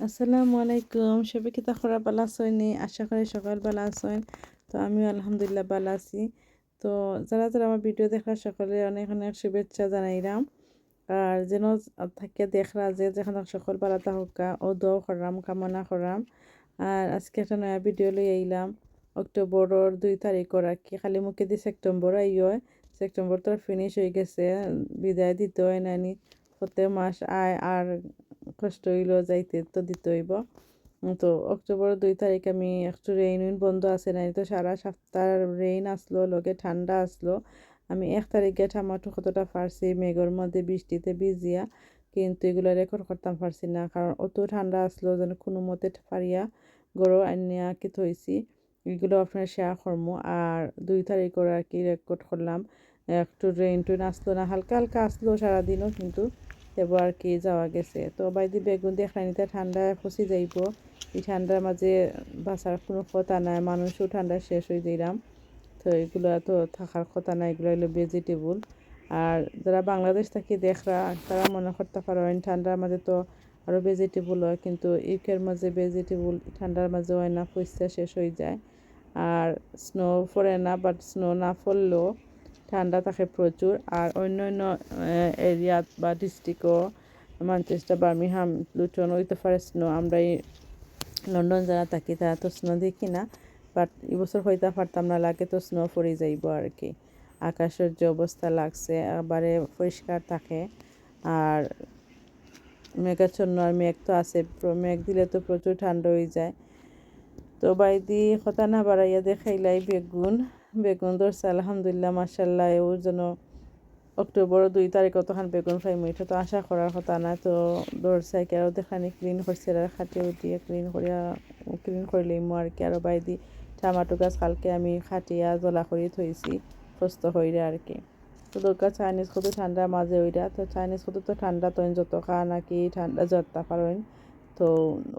আসসালামু আলাইকুম সবাই কিতা খরা ভালো আছেন আশা করি সকাল ভালো আছেন। তো আমিও আলহামদুলিল্লাহ ভালো আছি। তো যারা যারা আমার ভিডিও দেখার সকলে অনেক অনেক শুভেচ্ছা জানাইলাম। আর যেন থাকিয়া দেখরা যে যেখানে সকল ভালো থাকা ও দোয়া করাম কামনা করাম আর আজকে একটা নয়া ভিডিও লই আইলাম। অক্টোবরের দুই তারিখর আর কি, খালি মুখে দিয়ে সেপ্টেম্বর আইয় সেপ্টেম্বর তো ফিনিশ হয়ে গেছে, বিদায় দিতে হয় নানি প্রত্যেক মাস আয় আর কষ্ট হইল যাইতে তো দিতে হইব। তো অক্টোবর দুই তারিখ আমি একটু রেইন উইন বন্ধ আছে নাই, তো সারা সপ্তাহ রেইন আসলো, লগে ঠান্ডা আসলো। আমি এক তারিখে টমাটো কতটা পারছি, মেঘর মধ্যে বৃষ্টিতে ভিজিয়া, কিন্তু এগুলো রেকর্ড করতাম পারছি না, কারণ অত ঠান্ডা আসলো যেন কোনো মতে পারিয়া গরু আনিয়া কি থইছি। এগুলো আপনার শেয়ার করব আর দুই তারিখের আর কি রেকর্ড করলাম। একটু রেইন টুইন আসলো না, হালকা হালকা আসলো সারাদিনও কিন্তু। এবার আর কি, যাওয়া গেছে। তো বাইদি বেগুন দেখলাম নিতে ঠান্ডায় ফসি যাইব। এই ঠান্ডার মাঝে বাঁচার কোনো কথা নাই, মানুষও ঠান্ডা শেষ হয়ে যাইলাম তো এগুলো তো থাকার কথা নাই, এগুলো হলো ভেজিটেবল আর যারা বাংলাদেশ থেকে দেখরা, তারা মনে করতে পারেন ঠান্ডার মাঝে তো আরও ভেজিটেবল হয়, কিন্তু ইউকের মাঝে ভেজিটেবল ঠান্ডার মাঝে হয় না ফুসতে শেষ হয়ে যায়। আর স্নো পড়ে না বাট স্নো না পড়লেও ঠান্ডা থাকে প্রচুর। আর অন্য অন্য এরিয়াত বা ডিস্ট্রিক্টও ম্যানচেস্টার বার্মিহাম লুটন ওইতে পারে স্নো আমরা এই লন্ডন যারা থাকি তারা তো স্নো দেখি না। বাট এবছর হইতে পারতাম না, লাগে তো স্নো পড়ে যাইব আর কি আকাশের যে অবস্থা লাগছে, একবারে পরিষ্কার থাকে। আর মেঘাচ্ছন্ন আর মেঘ তো আছে মেঘ দিলে তো প্রচুর ঠান্ডা হয়ে যায়। তো বাইদি কথা না বাড়াইয়া দেখাইলাই বেগুন। বেগুন ধরছে, আলহামদুলিল্লাহ মার্শাল্লাহ ওর জন্য অক্টোবর দুই তারিখ তখন বেগুন ফ্রাই এটা তো আশা করার কথা না, তো ধরছে কি, আরও দেখানি ক্লিন করছে, আর খাটি উঠিয়ে ক্লিন করিয়া ক্লিন করলেই মো আর কি, আরও বাইদি টমাটো গাছ কালকে আমি খাটিয়া জ্বলা করি থইছি সুস্থ হইরে আর কি। তো দরকার চাইনিজ কত ঠান্ডা মাঝে ওইটা তো চাইনিজ কত তো ঠান্ডা তো যত খা নাকি ঠান্ডা জরতা পারেন তো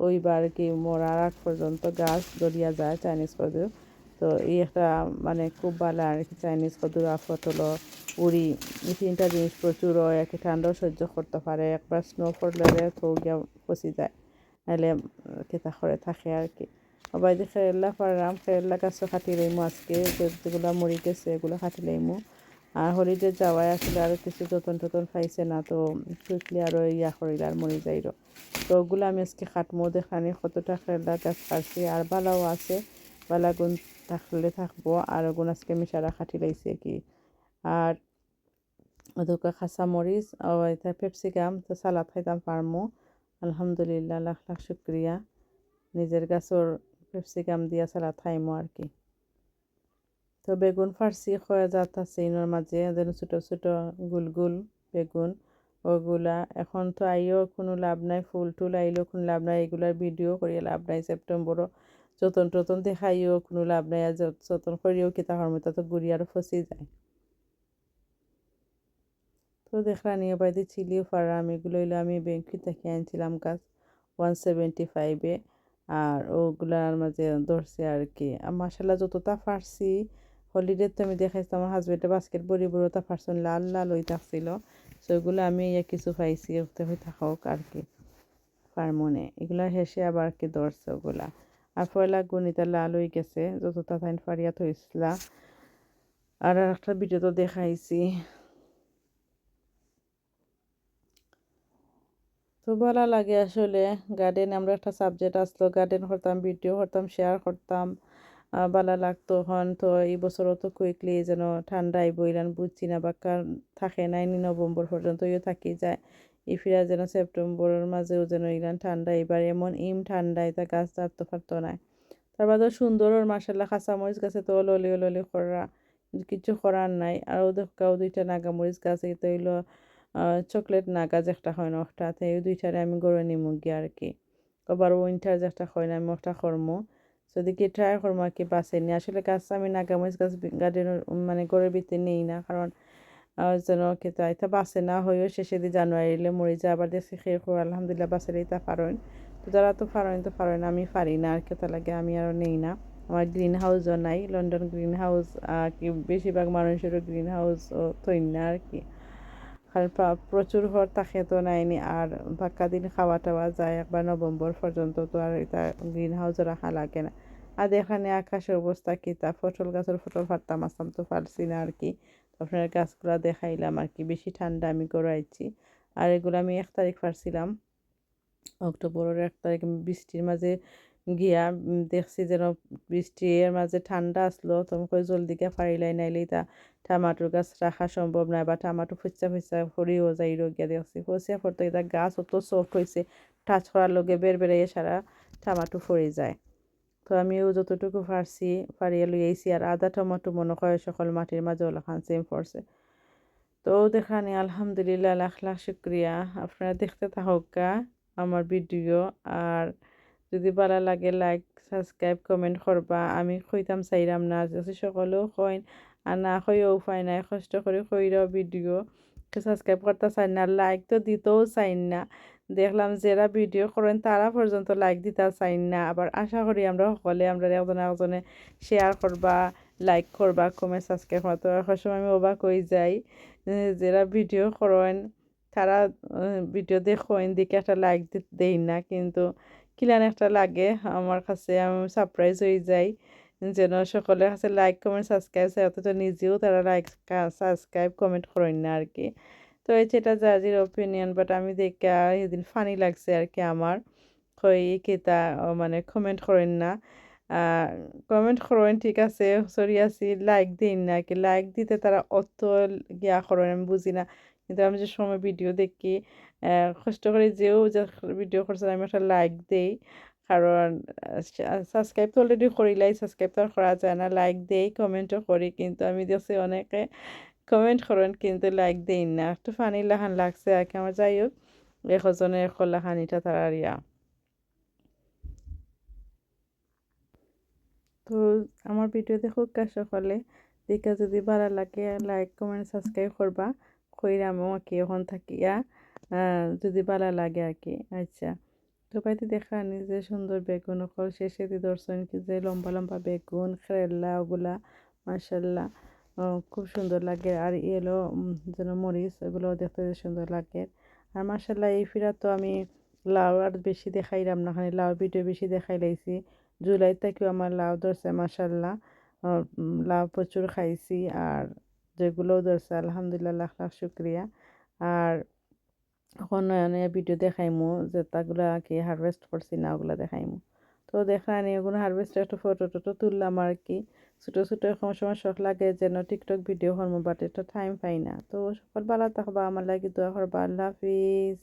ওইবার কি মরার আগ পর্যন্ত গাছ দরিয়া যায় চাইনিজ কদু তো এই একটা মানে খুব ভালো আর কি চাইনিজ কদুর আফত উড়ি, এই তিনটা জিনিস প্রচুর হয়, একে ঠান্ডাও সহ্য করতে পারে, একবার স্নো পড়লে তো গিয়া পচি যায় নাহলে কেতা করে থাকে আর কি। আবার যে খেরলা পারলাম খেরলা গাছও খাটি লইমু আজকে যেগুলো মরি গেছে এগুলো খাটি লইমু। আর হলিডে যাওয়ায় আসলে আরও কিছু যতন টতন পাইছে না, তো কুইকলি আরও ইয়া করিল আর মরি যাইল। তো ওগুলো আমি আজকে খাটমো, দেখানি কতটা খেলা গাছ খাচ্ছি আর বালাও আছে। বালা গুণ থাকলে থাকব, আর ওগুন আজকে আমি সারা খাটি লাইছি কি। আর ওদেরকে খাসা মরিচ পেপসিকাম তো সালাদ খাইতাম পারমো। আলহামদুলিল্লাহ, লাখ লাখ শুক্রিয়া। নিজের গাছর পেপসিকাম দিয়া সালাদ খাইমো আর কি। তো বেগুন ফার্সি খয়া জাত আছে ইনোর মাঝে ছোটো ছোটো গুল গুল বেগুন। ওগুলা এখন তো আইও কোনো লাভ নাই, ফুল টুল আইলেও কোনো লাভ নাই, এগুলার ভিডিও করিয়া লাভ নাই। সেপ্টেম্বরও যতন টতন দেখাইও, কোনো লাভ নাই, আর যতন করিও কিতা হরমতা তো গুড়ি আরও ফসি যায়। তো দেখলা নিয়ে বাইরে চিলিও ফারাম এগুলো হইল আমি ব্যাংকি থেকে আনছিলাম গাছ ওয়ান সেভেন্টি ফাইভে আর ওগুলার মাঝে ধরছে আর কি। আর মাসাল্লাহ যতটা ফারছি হলিডে তো আমি দেখাইছি, আমার হাজবেন্ডে বাস্কেট বড়ি বড়োটা ফারছন লাল লাল হয়ে থাকছিল সো এগুলো আমি ইয়ে কিছু পাইছি হয়ে থাকক আর কি ফার্মনে এগুলা হেসে আবার কি ধরছে ওগুলা। আর পয়লা গুণিতা লাল হয়ে গেছে যতটা তাইন ফারিয়া থইছিলা আর একটা ভিডিও তো দেখাইছি তো ভালো লাগে আসলে গার্ডেন আমরা একটা সাবজেক্ট আসলো গার্ডেন করতাম ভিডিও করতাম শেয়ার করতাম ভালো লাগতো হন তো এই বছরও তো কুইকলি যেন ঠান্ডা আইব ইরান বুঝছি না বা থাকে নাইনি নভেম্বর পর্যন্ত ইয়ে থাকি যায় এই ফিরা যেন সেপ্টেম্বরের মাঝেও যেন ইরান ঠান্ডা এবার এমন ইম ঠান্ডা এটা গাছ দাঁড়তে পারতো না। তার বাদেও সুন্দর ওর মাসাল্লাহ কাঁচামরিচ গাছে তো ললি ললি করা কিছু করার নাই। আর ওদের কাউ দুইটা নাগামরিচ গাছ এটা হইল চকলেট নাগাজ একটা হয় না একটা এই দুইটারে আমি গড়ে নিমু গিয়ে আর কি। আবার উইন্টার যে একটা হয় না, আমি একটা কর্মো। যদি কি ট্রাই করব আর কি বাসে নিয়ে। আসলে গাছ, আমি নাগামরিচ গাছ গার্ডেনের মানে গড়ের ভিতরে নেই না, কারণ যেন খেতে এটা বাসে না হয়েও শেষে দিয়ে জানুয়ারিলে মরে যায়, আবার দেশে খেয়ে করে আলহামদুলিল্লাহ বাসের এটা পারেন। তো যারা তো পারেন তো পারেন, আমি পারি না আর খেতে লাগে আমি আরও নেই না। আমার গ্রিন হাউসও নাই লন্ডন গ্রিন হাউস কি বেশিরভাগ মানুষেরও গ্রিন হাউস থই না আর কি। কারণ প্রা- প্রচুর হর থাকে তো নাইনি, আর বাক্কা দিন খাওয়া টাওয়া যায় একবার নভেম্বর পর্যন্ত, তো আর এটা গ্রিন হাউস রাখা লাগে না। আর এখানে আকাশের অবস্থা কি তা? ফটল গাছের ফটল ফাটতাম, আসতাম তো পারছি না আর কি। আপনার গাছগুলো দেখাইলাম আর কি বেশি ঠান্ডা আমি গড়াইছি। আর এগুলো আমি এক তারিখ পারছিলাম। অক্টোবরের এক তারিখ বৃষ্টির মাঝে গিয়া দেখছি যেন বৃষ্টির মাঝে ঠান্ডা আসলো তোমাকে জলদি গিয়ে পারিলাই, নাইলে তা টমাটোর গাছ রাখা সম্ভব নয় বা টমাটো ফুচা ফুচা ফরিও যাই গিয়া দেখছি। ফসিয়া ফরতে এটা গাছ অত সফট হয়েছে টাচ করার লগে বের বেরিয়ে সারা টমাটো ফরে যায়। তো আমিও যতটুকু পারছি পারিয়ে লইয়াইছি। আর আদা টমাটো মনে হয় সকল মাটির মাঝে ওলাখান সেম পড়ছে। তো দেখানি, আলহামদুলিল্লাহ লাখ লাখ শুক্রিয়া। আপনারা দেখতে থাকা আমার ভিডিও আর যদি ভালো লাগে লাইক সাবস্ক্রাইব কমেন্ট করবা। আমি কইতাম চাইরাম না যদি সকলেও কইন। আর না কইও উপায় নাই, কষ্ট করে কইরাও ভিডিও সাবস্ক্রাইব করতে চাই না লাইক তো দিতেও চাই না। দেখলাম যারা ভিডিও করেন, তারা পর্যন্ত লাইক দিতে চাই না। আবার আশা করি আমরা সকলে আমরা একজনে একজনে শেয়ার করবা লাইক করবা কমেন্ট সাবস্ক্রাইব করবা। তো এখন সময় আমি অবাক হয়ে যাই যারা ভিডিও করেন, তারা ভিডিও দেখেন, দেখে একটা লাইক দেই না। কিন্তু কিলান একটা লাগে আমার কাছে, আমি সারপ্রাইজ হয়ে যাই, যেন সকলের কাছে লাইক কমেন্ট সাবস্ক্রাইব অথচ নিজেও তারা লাইক সাবস্ক্রাইব কমেন্ট করেন না আর কি। তো এই যেটা জাজির ওপিনিয়ন বাট আমি দেখে সেদিন ফানি লাগছে আর কি আমার। কই কেতা মানে কমেন্ট করেন না। কমেন্ট করেন, ঠিক আছে সরি আছি লাইক দিন না কি লাইক দিতে তারা অত গিয়া করেন, আমি বুঝি না। কিন্তু আমি যে সময় ভিডিও দেখি কষ্ট করে যেও যে ভিডিও করছে আমি একটা লাইক দেই। কারণ সাবস্ক্রাইব তো অলরেডি করিলাই সাবস্ক্রাইব তো করা যায় না। লাইক দেই কমেন্টও করি। কিন্তু আমি দেখছি অনেকে কমেন্ট করেন কিন্তু লাইক দেই না একটু ফানি লাহান লাগছে আর কি আমার যাই হোক একজনে এক লাহানিটা তারা ইয়া তো আমার ভিডিও দেখুক কা সকলে দেখে যদি ভালো লাগে লাইক কমেন্ট সাবস্ক্রাইব করবা কইরামও আর কি এখন থাকিয়া যদি ভালো লাগে আর কি আচ্ছা তো বাইতে দেখা নি যে সুন্দর বেগুন অকল শেষে দর্শন কি যে লম্বা লম্বা বেগুন খেরেলা ওগুলা মাসাল্লাহ খুব সুন্দর লাগে। আর ইয়েলো যেন মরিচ ওগুলো দেখতে সুন্দর লাগে। আর মাসাল্লাহ এই ফিরা তো আমি লাউ আর বেশি দেখাইলাম না, খালি লাউ ভিডিও বেশি দেখাই লাইছি। জুলাই থেকেও আমার লাউ ধরছে মার্শাল্লাহ লাউ প্রচুর খাইছি আর যেগুলোও ধরছে, আলহামদুলিল্লাহ লাখ লাখ শুক্রিয়া। আর এখন ভিডিও দেখাইমু, যে তাগুলা কি হারভেস্ট করছি না, ওগুলো দেখাইমু। তো দেখানি ওগুলো হারভেস্ট একটা ফটো টটো তুললাম আর কি। ছোটো ছোটো এখন সময় শখ লাগে যেন টিকটক ভিডিও করব বাট এটা টাইম পাই না। তো সকল ভালো থাকবা, আমার লাগে দোয়া করবা, আল্লাহ হাফিজ।